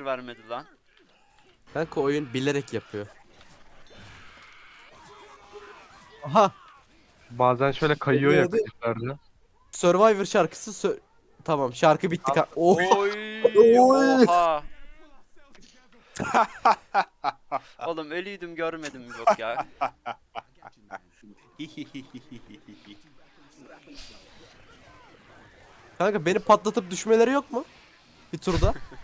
vermedi lan. Kanka oyun bilerek yapıyor. Aha Bazen şöyle kayıyor ya Nerede? Survivor şarkısı sö- Tamam şarkı bitti. Ka- oh. Oy. Oy. Oha. Oğlum ölüydüm görmedim yok ya. Kanka beni patlatıp düşmeleri yok mu? Bir turda.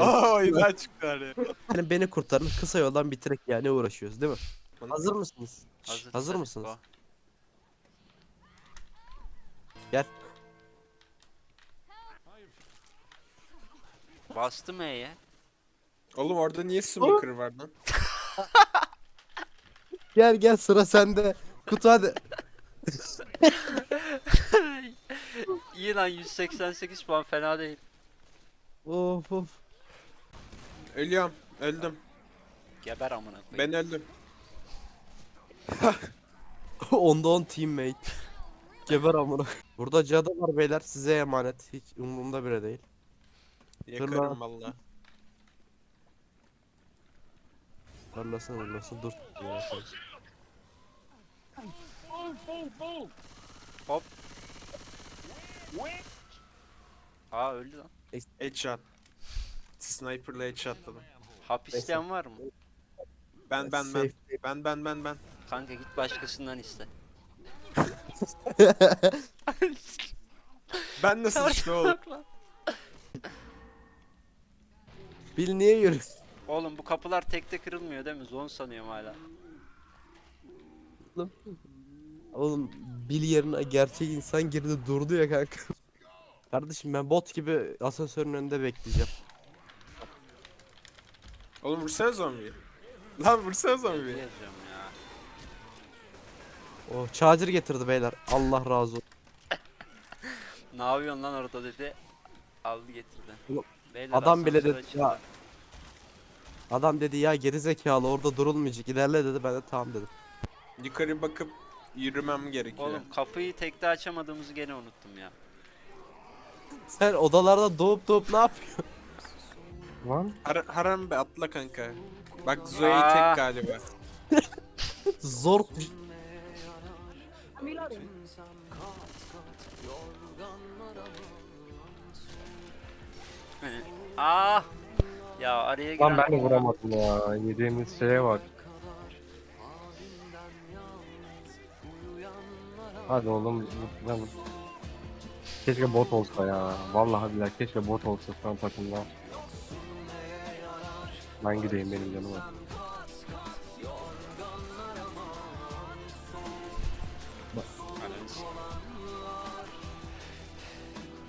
Oo oyundan çıktılar ya. Yani beni kurtarın kısa yoldan bitirek yani uğraşıyoruz değil mi? Hazır mısınız? Hazır, Hazır mısınız? go. Gel. Bastım E'ye. Oğlum orada niye smoker var lan? Gel gel sıra sende. Kutu hadi. İyi lan 188 puan fena değil. Of of. Ölüyorum. Öldüm. Geber amına koyayım. Ben öldüm. Onda on teammate. Geber amına. Burada cadı var beyler size emanet. Hiç umurumda bile değil. Yakarım valla. Hırlasın hırlasın dur. Sen- Aa öldü lan. Headshot. Sniper'la headshotladım. Hap isteyen var mı? Ben ben ben. Ben ben ben ben. Kanka git başkasından iste. Ben nasıl işte oğlum? Bil niye yürü? Oğlum bu kapılar tekte kırılmıyor değil mi? Zon sanıyorum hala. Oğlum Bil yerine gerçek insan girdi durdu ya kanka. Kardeşim ben bot gibi asansörün önünde bekleyeceğim. Oğlum vursana zombiyi. Lan vursana zombiyi. yazıyorum ya. O charger getirdi beyler. Allah razı olsun. Ne yapıyorsun lan orada dedi. Aldı getirdi. Oğlum, Beyler, adam bile asansör dedi açıldı. ya. Adam dedi ya geri zekalı orada durulmayacak ilerle dedi ben de tamam dedim. Yukarı bakıp yürümem gerekiyor. Oğlum kapıyı tekte açamadığımızı gene unuttum ya. Sen odalarda doğup doğup ne yapıyorsun? Lan Har haram be atla kanka. Bak Zoe Aa. tek galiba. Zor Aa! Ya araya giren... lan ben de vuramadım ya. Yediğimiz şeye bak. Hadi oğlum lan. Keşke bot olsa ya. Vallahi billahi keşke bot olsa şu an takımda. Ben gideyim benim canım var.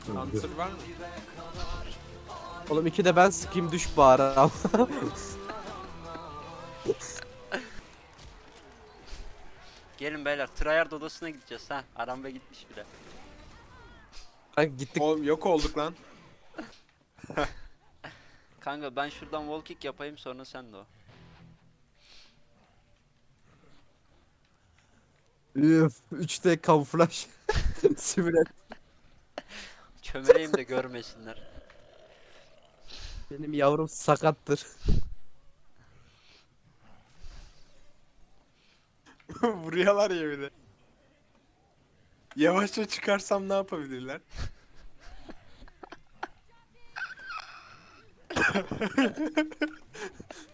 Hunter var mı? Oğlum iki de ben sıkayım düş bari. Gelin beyler Tryhard odasına gideceğiz ha. Arambe gitmiş bile. Kanka gittik. Oğlum yok olduk lan. Kanka ben şuradan wall kick yapayım sonra sen de o. Üf 3D kamuflaj. Simülat. Çömeleyim de görmesinler. Benim yavrum sakattır. Vuruyorlar ya bir de. Yavaşça çıkarsam ne yapabilirler?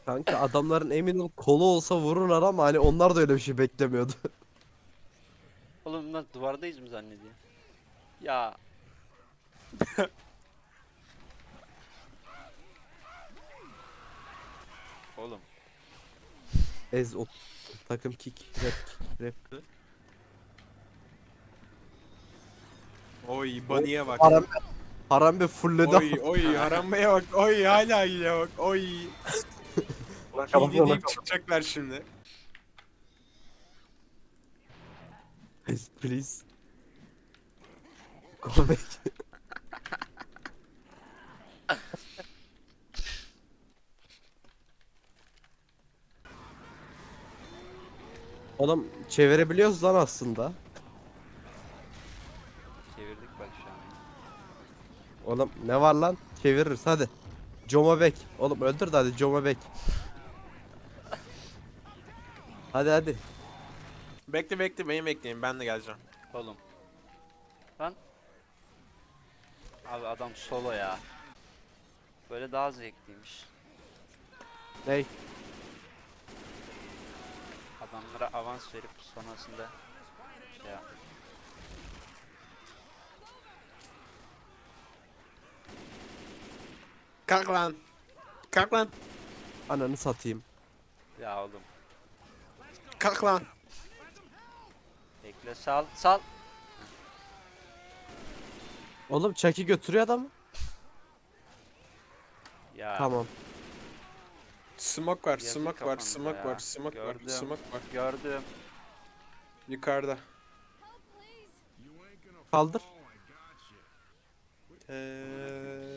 Kanka adamların emin ol kolu olsa vururlar ama hani onlar da öyle bir şey beklemiyordu. Oğlum bunlar duvardayız mı zannediyor? Ya Oğlum Ez o takım kick rap rap. Oy Bunny'e bak. Haram Harambe fullledi. Oy oy Harambe'ye bak. Oy hala yine bak. Oy. Kapatsana, Hile deyip çıkacaklar şimdi. Please. Go back. Oğlum çevirebiliyoruz lan aslında. çevirdik bak şu an. Oğlum ne var lan? çeviririz hadi. Coma bek. Oğlum öldür de hadi Coma bek. Hadi hadi. Bekle bekle beni bekleyin ben de geleceğim. Oğlum. Lan. Abi adam solo ya. Böyle daha zevkliymiş. Ney? Adamlara avans verip sonrasında şey yap. Kalk lan. Kalk lan. Ananı satayım. Ya oğlum. Kalk lan. Bekle sal sal. Oğlum Chucky götürüyor adamı. Ya Tamam. Smoke var, Yazık smoke var, kafamda smoke ya. var, smoke var, Gördüm. smoke var. gördüm. Yukarıda. Kaldır. Eee...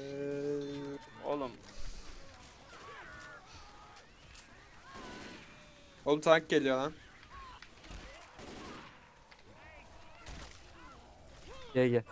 Oğlum tank geliyor lan. Gel gel.